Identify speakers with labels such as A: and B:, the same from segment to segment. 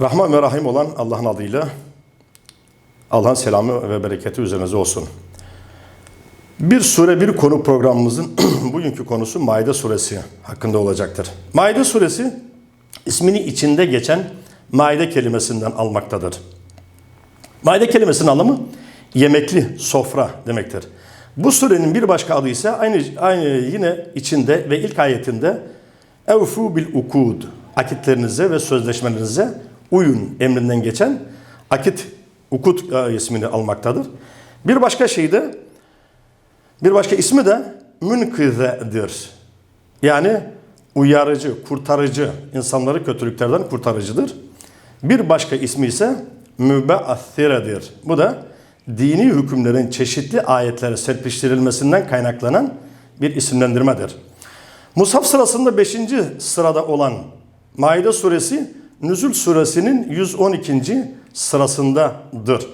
A: Rahman ve Rahim olan Allah'ın adıyla Allah'ın selamı ve bereketi üzerinize olsun. Bir sure bir konu programımızın bugünkü konusu Maide suresi hakkında olacaktır. Maide suresi ismini içinde geçen maide kelimesinden almaktadır. Maide kelimesinin anlamı yemekli, sofra demektir. Bu surenin bir başka adı ise aynı, aynı yine içinde ve ilk ayetinde Evfu bil ukud akitlerinize ve sözleşmelerinize uyun emrinden geçen akit ukut e, ismini almaktadır. Bir başka şey de bir başka ismi de münkizedir. Yani uyarıcı, kurtarıcı, insanları kötülüklerden kurtarıcıdır. Bir başka ismi ise mübeassiredir. Bu da dini hükümlerin çeşitli ayetlere serpiştirilmesinden kaynaklanan bir isimlendirmedir. Mushaf sırasında 5. sırada olan Maide suresi Nüzül suresinin 112. sırasındadır.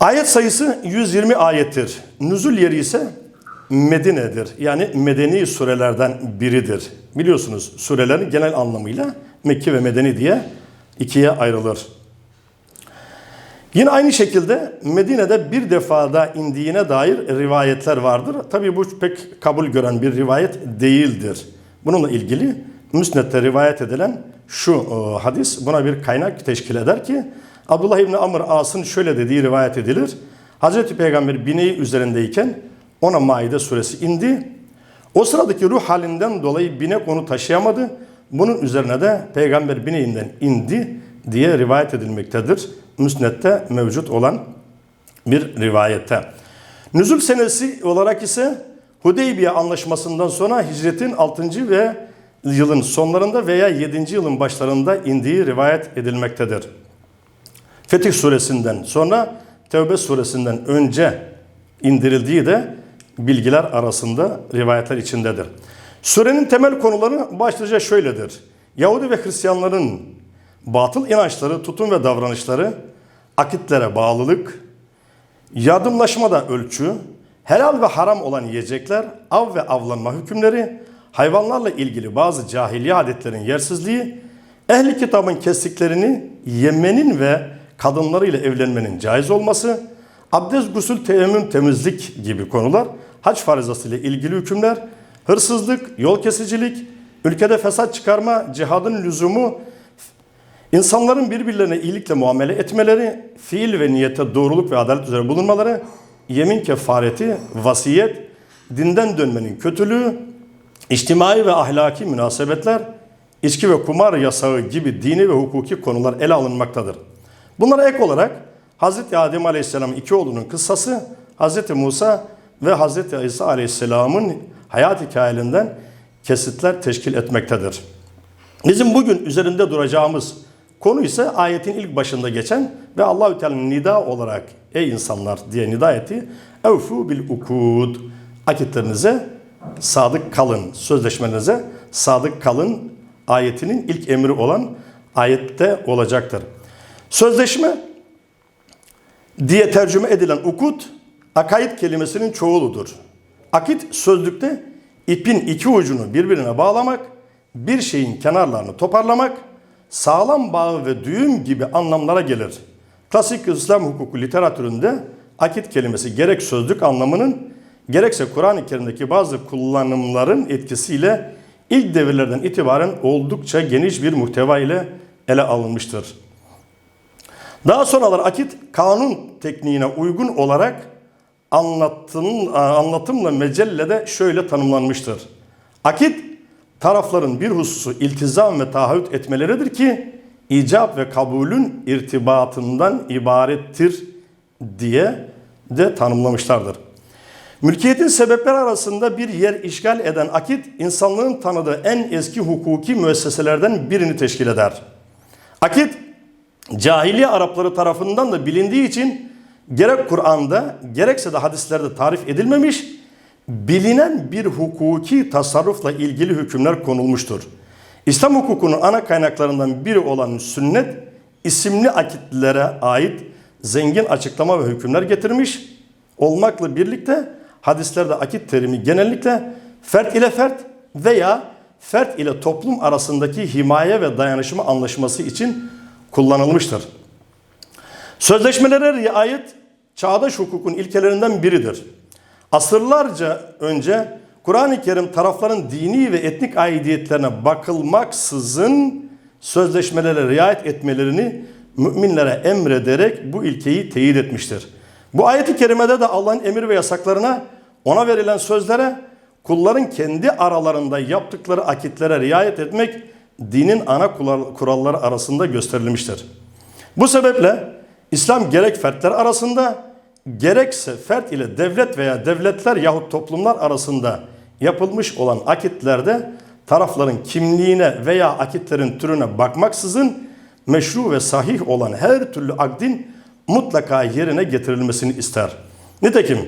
A: Ayet sayısı 120 ayettir. Nüzül yeri ise Medine'dir. Yani medeni surelerden biridir. Biliyorsunuz surelerin genel anlamıyla Mekki ve Medeni diye ikiye ayrılır. Yine aynı şekilde Medine'de bir defada indiğine dair rivayetler vardır. Tabi bu pek kabul gören bir rivayet değildir. Bununla ilgili Müsned'de rivayet edilen şu e, hadis buna bir kaynak teşkil eder ki Abdullah İbni Amr As'ın şöyle dediği rivayet edilir. Hazreti Peygamber bineği üzerindeyken ona Maide suresi indi. O sıradaki ruh halinden dolayı binek onu taşıyamadı. Bunun üzerine de peygamber bineğinden indi diye rivayet edilmektedir. Müsned'de mevcut olan bir rivayette. Nüzul senesi olarak ise Hudeybiye anlaşmasından sonra hicretin 6. ve yılın sonlarında veya 7. yılın başlarında indiği rivayet edilmektedir. Fetih suresinden sonra Tevbe suresinden önce indirildiği de bilgiler arasında rivayetler içindedir. Surenin temel konuları başlıca şöyledir. Yahudi ve Hristiyanların batıl inançları, tutum ve davranışları, akitlere bağlılık, yardımlaşmada ölçü, helal ve haram olan yiyecekler, av ve avlanma hükümleri, hayvanlarla ilgili bazı cahiliye adetlerin yersizliği, ehli kitabın kestiklerini yemenin ve kadınlarıyla evlenmenin caiz olması, abdest, gusül, teyemmüm, temizlik gibi konular, hac farizası ile ilgili hükümler, hırsızlık, yol kesicilik, ülkede fesat çıkarma, cihadın lüzumu, insanların birbirlerine iyilikle muamele etmeleri, fiil ve niyete doğruluk ve adalet üzere bulunmaları, yemin kefareti, vasiyet, dinden dönmenin kötülüğü, içtimai ve ahlaki münasebetler, içki ve kumar yasağı gibi dini ve hukuki konular ele alınmaktadır. Bunlara ek olarak Hz. Adem Aleyhisselam'ın iki oğlunun kıssası, Hz. Musa ve Hz. İsa Aleyhisselam'ın hayat hikayelerinden kesitler teşkil etmektedir. Bizim bugün üzerinde duracağımız konu ise ayetin ilk başında geçen ve Allahü Teala'nın nida olarak ey insanlar diye nida ettiği evfu bil ukud akitlerinize sadık kalın, sözleşmelerinize sadık kalın ayetinin ilk emri olan ayette olacaktır. Sözleşme diye tercüme edilen ukut, akaid kelimesinin çoğuludur. Akit sözlükte ipin iki ucunu birbirine bağlamak, bir şeyin kenarlarını toparlamak, sağlam bağı ve düğüm gibi anlamlara gelir. Klasik İslam hukuku literatüründe akit kelimesi gerek sözlük anlamının gerekse Kur'an-ı Kerim'deki bazı kullanımların etkisiyle ilk devirlerden itibaren oldukça geniş bir muhteva ile ele alınmıştır. Daha sonralar akit kanun tekniğine uygun olarak anlatım, anlatımla mecellede şöyle tanımlanmıştır. Akit tarafların bir hususu iltizam ve taahhüt etmeleridir ki icap ve kabulün irtibatından ibarettir diye de tanımlamışlardır. Mülkiyetin sebepleri arasında bir yer işgal eden akit insanlığın tanıdığı en eski hukuki müesseselerden birini teşkil eder. Akit cahiliye Arapları tarafından da bilindiği için gerek Kur'an'da gerekse de hadislerde tarif edilmemiş, bilinen bir hukuki tasarrufla ilgili hükümler konulmuştur. İslam hukukunun ana kaynaklarından biri olan sünnet isimli akitlere ait zengin açıklama ve hükümler getirmiş olmakla birlikte hadislerde akit terimi genellikle fert ile fert veya fert ile toplum arasındaki himaye ve dayanışma anlaşması için kullanılmıştır. Sözleşmelere riayet çağdaş hukukun ilkelerinden biridir. Asırlarca önce Kur'an-ı Kerim tarafların dini ve etnik aidiyetlerine bakılmaksızın sözleşmelere riayet etmelerini müminlere emrederek bu ilkeyi teyit etmiştir. Bu ayeti kerimede de Allah'ın emir ve yasaklarına, ona verilen sözlere, kulların kendi aralarında yaptıkları akitlere riayet etmek dinin ana kuralları arasında gösterilmiştir. Bu sebeple İslam gerek fertler arasında gerekse fert ile devlet veya devletler yahut toplumlar arasında yapılmış olan akitlerde tarafların kimliğine veya akitlerin türüne bakmaksızın meşru ve sahih olan her türlü akdin mutlaka yerine getirilmesini ister. Nitekim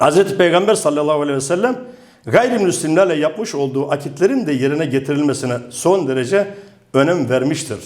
A: Hz. Peygamber sallallahu aleyhi ve sellem gayrimüslimlerle yapmış olduğu akitlerin de yerine getirilmesine son derece önem vermiştir.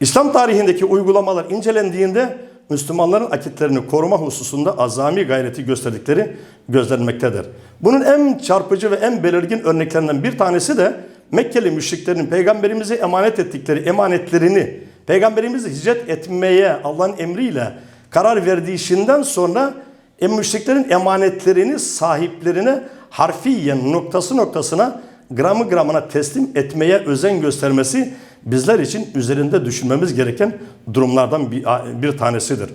A: İslam tarihindeki uygulamalar incelendiğinde Müslümanların akitlerini koruma hususunda azami gayreti gösterdikleri gözlenmektedir. Bunun en çarpıcı ve en belirgin örneklerinden bir tanesi de Mekkeli müşriklerin peygamberimize emanet ettikleri emanetlerini peygamberimizi hicret etmeye Allah'ın emriyle karar verdiği işinden sonra e, müşriklerin emanetlerini sahiplerine harfiyen noktası noktasına gramı gramına teslim etmeye özen göstermesi bizler için üzerinde düşünmemiz gereken durumlardan bir, bir tanesidir.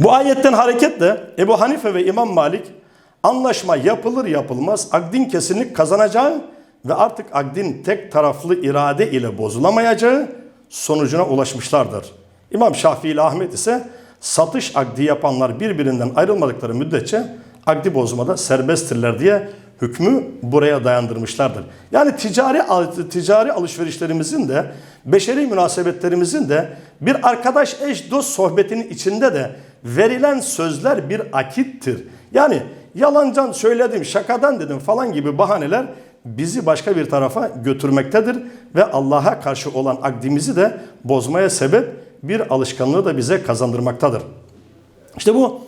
A: Bu ayetten hareketle Ebu Hanife ve İmam Malik anlaşma yapılır yapılmaz akdin kesinlik kazanacağı ve artık akdin tek taraflı irade ile bozulamayacağı sonucuna ulaşmışlardır. İmam Şafii ile Ahmet ise satış akdi yapanlar birbirinden ayrılmadıkları müddetçe akdi bozmada serbesttirler diye hükmü buraya dayandırmışlardır. Yani ticari ticari alışverişlerimizin de beşeri münasebetlerimizin de bir arkadaş eş dost sohbetinin içinde de verilen sözler bir akittir. Yani yalancan söyledim, şakadan dedim falan gibi bahaneler bizi başka bir tarafa götürmektedir ve Allah'a karşı olan akdimizi de bozmaya sebep bir alışkanlığı da bize kazandırmaktadır. İşte bu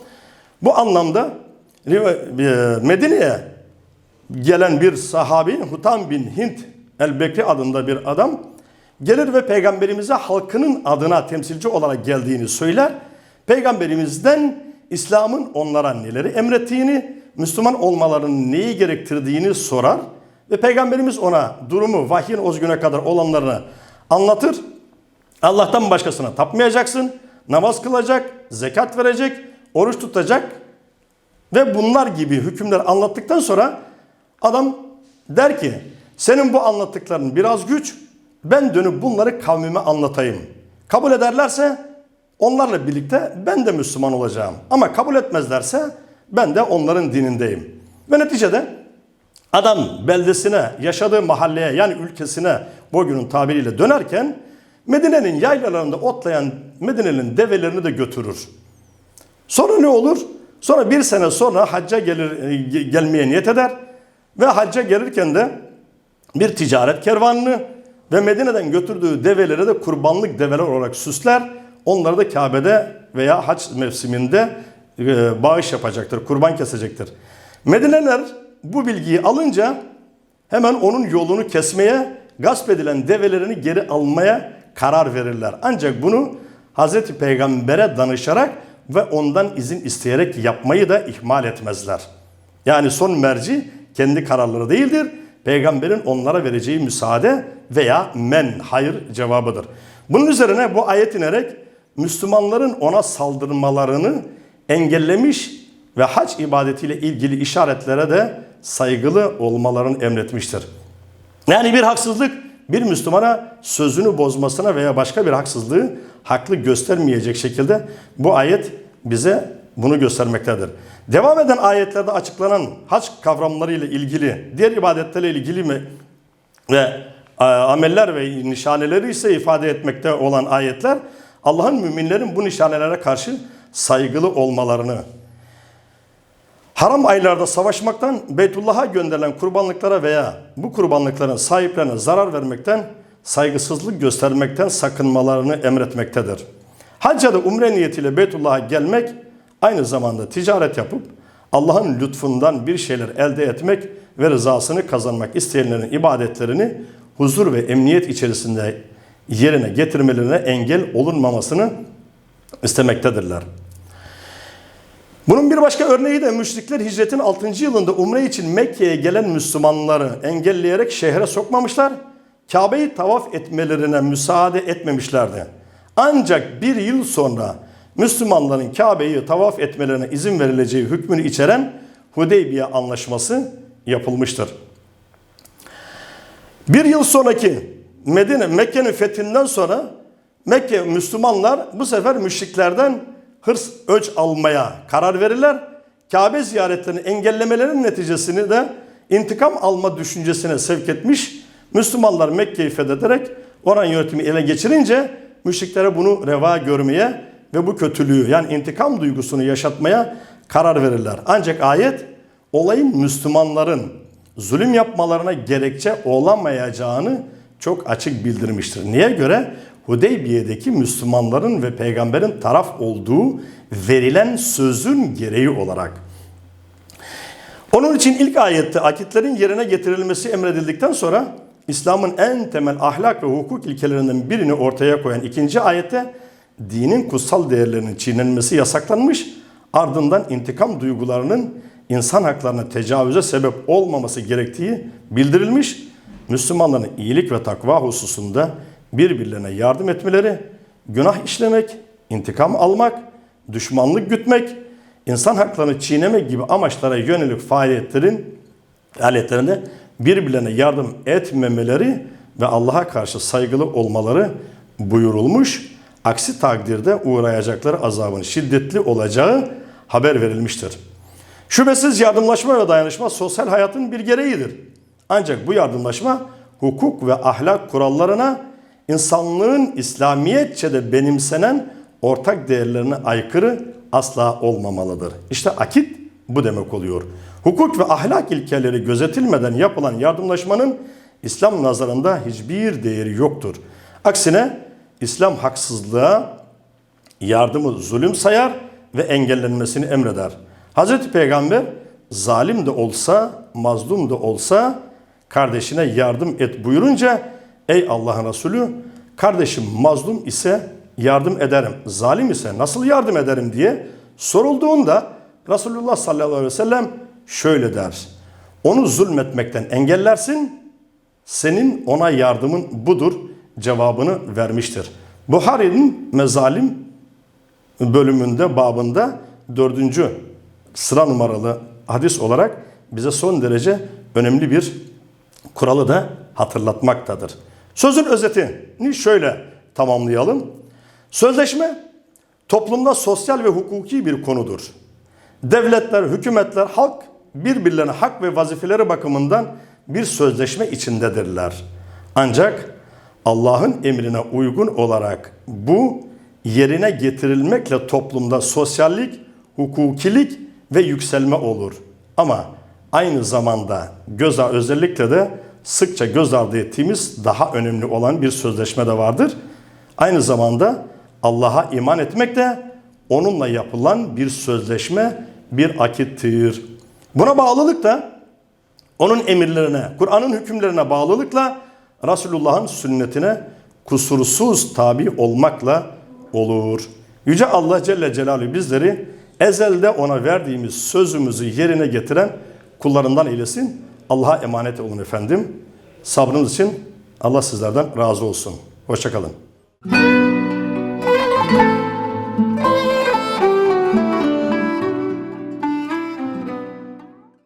A: bu anlamda Medine'ye gelen bir sahabi Hutam bin Hint el-Bekri adında bir adam gelir ve peygamberimize halkının adına temsilci olarak geldiğini söyler. Peygamberimizden İslam'ın onlara neleri emrettiğini, Müslüman olmalarının neyi gerektirdiğini sorar ve peygamberimiz ona durumu vahyin o güne kadar olanlarını anlatır. Allah'tan başkasına tapmayacaksın, namaz kılacak, zekat verecek, oruç tutacak ve bunlar gibi hükümler anlattıktan sonra Adam der ki senin bu anlattıkların biraz güç ben dönüp bunları kavmime anlatayım. Kabul ederlerse onlarla birlikte ben de Müslüman olacağım. Ama kabul etmezlerse ben de onların dinindeyim. Ve neticede adam beldesine, yaşadığı mahalleye yani ülkesine bugünün tabiriyle dönerken Medine'nin yaylalarında otlayan Medine'nin develerini de götürür. Sonra ne olur? Sonra bir sene sonra hacca gelir, gelmeye niyet eder ve hacca gelirken de bir ticaret kervanını ve Medine'den götürdüğü develeri de kurbanlık develer olarak süsler. Onları da Kabe'de veya hac mevsiminde e, bağış yapacaktır, kurban kesecektir. Medineler bu bilgiyi alınca hemen onun yolunu kesmeye, gasp edilen develerini geri almaya karar verirler. Ancak bunu Hazreti Peygamber'e danışarak ve ondan izin isteyerek yapmayı da ihmal etmezler. Yani son merci kendi kararları değildir. Peygamberin onlara vereceği müsaade veya men, hayır cevabıdır. Bunun üzerine bu ayet inerek Müslümanların ona saldırmalarını engellemiş ve hac ibadetiyle ilgili işaretlere de saygılı olmalarını emretmiştir. Yani bir haksızlık bir Müslümana sözünü bozmasına veya başka bir haksızlığı haklı göstermeyecek şekilde bu ayet bize bunu göstermektedir. Devam eden ayetlerde açıklanan hac kavramları ile ilgili, diğer ibadetlerle ilgili mi ve e, ameller ve nişaneleri ise ifade etmekte olan ayetler Allah'ın müminlerin bu nişanelere karşı saygılı olmalarını, haram aylarda savaşmaktan Beytullah'a gönderilen kurbanlıklara veya bu kurbanlıkların sahiplerine zarar vermekten, saygısızlık göstermekten sakınmalarını emretmektedir. Hacca da umre niyetiyle Beytullah'a gelmek aynı zamanda ticaret yapıp Allah'ın lütfundan bir şeyler elde etmek ve rızasını kazanmak isteyenlerin ibadetlerini huzur ve emniyet içerisinde yerine getirmelerine engel olunmamasını istemektedirler. Bunun bir başka örneği de müşrikler hicretin 6. yılında umre için Mekke'ye gelen Müslümanları engelleyerek şehre sokmamışlar. Kabe'yi tavaf etmelerine müsaade etmemişlerdi. Ancak bir yıl sonra Müslümanların Kabe'yi tavaf etmelerine izin verileceği hükmünü içeren Hudeybiye anlaşması yapılmıştır. Bir yıl sonraki Medine, Mekke'nin fethinden sonra Mekke Müslümanlar bu sefer müşriklerden hırs öç almaya karar verirler. Kabe ziyaretlerini engellemelerinin neticesini de intikam alma düşüncesine sevk etmiş. Müslümanlar Mekke'yi fethederek oran yönetimi ele geçirince müşriklere bunu reva görmeye ve bu kötülüğü yani intikam duygusunu yaşatmaya karar verirler. Ancak ayet olayın Müslümanların zulüm yapmalarına gerekçe olamayacağını çok açık bildirmiştir. Niye göre? Hudeybiye'deki Müslümanların ve peygamberin taraf olduğu verilen sözün gereği olarak. Onun için ilk ayette akitlerin yerine getirilmesi emredildikten sonra İslam'ın en temel ahlak ve hukuk ilkelerinden birini ortaya koyan ikinci ayette dinin kutsal değerlerinin çiğnenmesi yasaklanmış, ardından intikam duygularının insan haklarına tecavüze sebep olmaması gerektiği bildirilmiş, Müslümanların iyilik ve takva hususunda birbirlerine yardım etmeleri, günah işlemek, intikam almak, düşmanlık gütmek, insan haklarını çiğnemek gibi amaçlara yönelik faaliyetlerin faaliyetlerinde birbirlerine yardım etmemeleri ve Allah'a karşı saygılı olmaları buyurulmuş. Aksi takdirde uğrayacakları azabın şiddetli olacağı haber verilmiştir. Şüphesiz yardımlaşma ve dayanışma sosyal hayatın bir gereğidir. Ancak bu yardımlaşma hukuk ve ahlak kurallarına insanlığın İslamiyetçe de benimsenen ortak değerlerine aykırı asla olmamalıdır. İşte akit bu demek oluyor. Hukuk ve ahlak ilkeleri gözetilmeden yapılan yardımlaşmanın İslam nazarında hiçbir değeri yoktur. Aksine İslam haksızlığa yardımı zulüm sayar ve engellenmesini emreder. Hazreti Peygamber zalim de olsa, mazlum da olsa kardeşine yardım et buyurunca ey Allah'ın Resulü kardeşim mazlum ise yardım ederim, zalim ise nasıl yardım ederim diye sorulduğunda Resulullah sallallahu aleyhi ve sellem şöyle der. Onu zulmetmekten engellersin, senin ona yardımın budur cevabını vermiştir. Buhari'nin mezalim bölümünde, babında dördüncü sıra numaralı hadis olarak bize son derece önemli bir kuralı da hatırlatmaktadır. Sözün özetini şöyle tamamlayalım. Sözleşme toplumda sosyal ve hukuki bir konudur. Devletler, hükümetler, halk birbirlerine hak ve vazifeleri bakımından bir sözleşme içindedirler. Ancak Allah'ın emrine uygun olarak bu yerine getirilmekle toplumda sosyallik, hukukilik ve yükselme olur. Ama aynı zamanda göz özellikle de sıkça göz ardı ettiğimiz daha önemli olan bir sözleşme de vardır. Aynı zamanda Allah'a iman etmek de onunla yapılan bir sözleşme, bir akittir. Buna bağlılık da onun emirlerine, Kur'an'ın hükümlerine bağlılıkla Resulullah'ın sünnetine kusursuz tabi olmakla olur. Yüce Allah Celle Celaluhu bizleri ezelde ona verdiğimiz sözümüzü yerine getiren kullarından eylesin. Allah'a emanet olun efendim. Sabrınız için Allah sizlerden razı olsun. Hoşçakalın.